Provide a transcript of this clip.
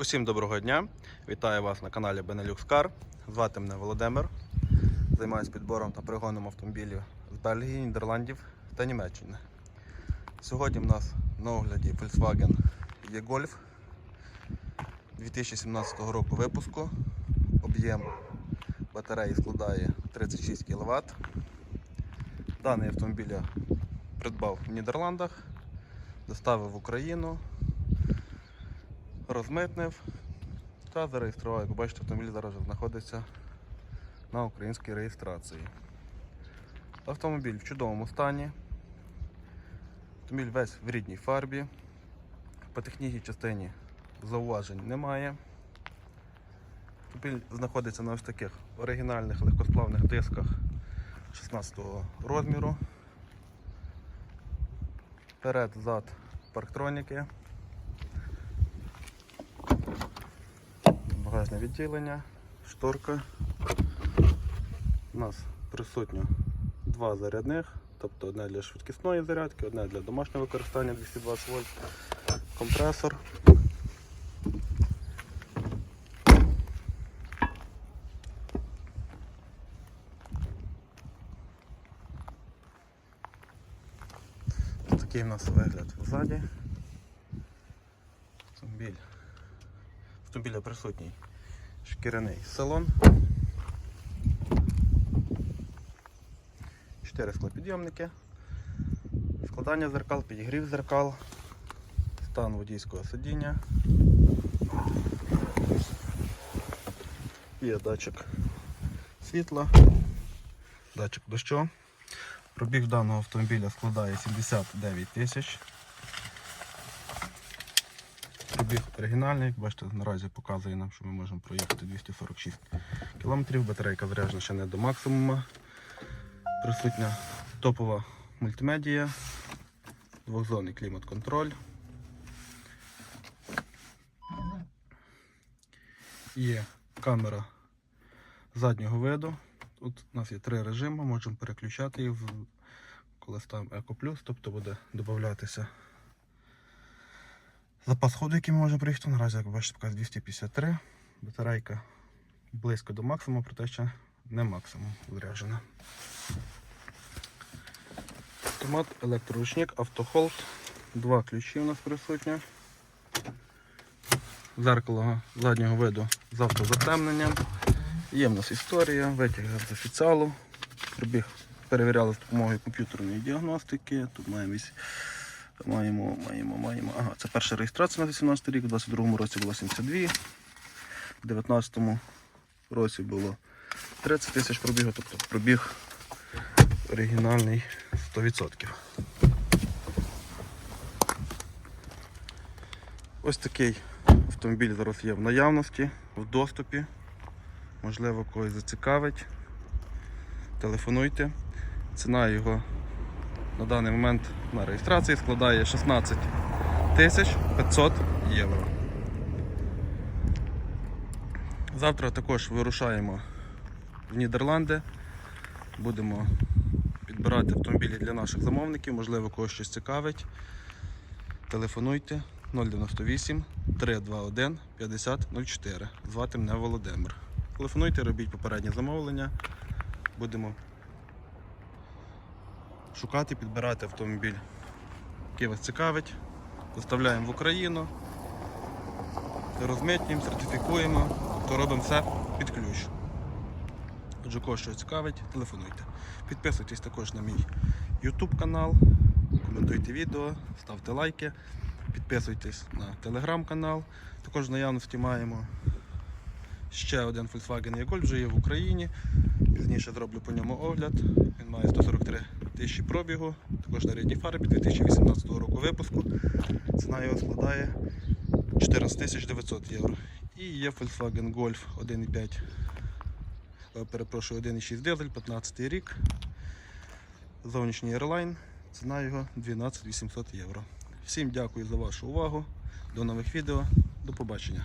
Усім доброго дня! Вітаю вас на каналі Benelux Car. Звати мене Володимир. Займаюся підбором та пригоном автомобілів з Бельгії, Нідерландів та Німеччини. Сьогодні в нас на огляді Volkswagen E-Golf 2017 року випуску. Об'єм батареї складає 36 кВт. Даний автомобіль я придбав в Нідерландах, доставив в Україну розмитнив та зареєстрував. Як бачите, автомобіль зараз знаходиться на українській реєстрації. Автомобіль в чудовому стані. Автомобіль весь в рідній фарбі. По технічній частині зауважень немає. Автомобіль знаходиться на ось таких оригінальних легкосплавних дисках 16 розміру. Перед, зад, парктроніки. Багажне відділення, шторка. У нас присутньо два зарядних, тобто одне для швидкісної зарядки, одне для домашнього використання 220 вольт, компресор. Ось Такий у нас вигляд ззаді. Автомобіль автомобіля присутній шкіряний салон. Чотири склопідйомники, складання зеркал, підігрів зеркал, стан водійського сидіння. Є датчик світла, датчик дощу. Пробіг даного автомобіля складає 79 тисяч. Пробіг оригінальний, як бачите, наразі показує нам, що ми можемо проїхати 246 км. Батарейка заряджена ще не до максимуму. Присутня топова мультимедія, двохзонний клімат-контроль. Є камера заднього виду. Тут у нас є три режими, можемо переключати їх, коли ставимо Eco тобто буде додатися Запас ходу, який ми можемо приїхати, наразі, як бачите, показує 253. Батарейка близько до максимуму, проте ще не максимум заряджена. Автомат, електроручник, автохолд. Два ключі у нас присутні. Зеркало заднього виду з автозатемненням. Є в нас історія, витяг з офіціалу. Пробіг перевіряли з допомогою комп'ютерної діагностики. Тут маємо Маємо, маємо, маємо. Ага, це перша реєстрація на 18 рік, у 22-му році було 72, в 19-му році було 30 тисяч пробігу, тобто пробіг оригінальний 100%. Ось такий автомобіль зараз є в наявності, в доступі. Можливо, когось зацікавить. Телефонуйте. Ціна його на даний момент на реєстрації складає 16 тисяч 500 євро. Завтра також вирушаємо в Нідерланди. Будемо підбирати автомобілі для наших замовників, можливо, когось щось цікавить. Телефонуйте 098 321 5004. Звати мене Володимир. Телефонуйте, робіть попереднє замовлення. Будемо шукати, підбирати автомобіль, який вас цікавить. Доставляємо в Україну, розмитнюємо, сертифікуємо, то робимо все під ключ. Отже, кого що цікавить, телефонуйте. Підписуйтесь також на мій YouTube канал, коментуйте відео, ставте лайки, підписуйтесь на телеграм-канал. Також в наявності маємо ще один Volkswagen E-Golf, вже є в Україні. Пізніше зроблю по ньому огляд. Він має 143 тисячі пробігу, також на рідній фарбі 2018 року випуску. Ціна його складає 14 900 євро. І є Volkswagen Golf 1.5, е, перепрошую, 1.6 дизель, 15 рік. Зовнішній Airline. Ціна його 12 800 євро. Всім дякую за вашу увагу. До нових відео. До побачення.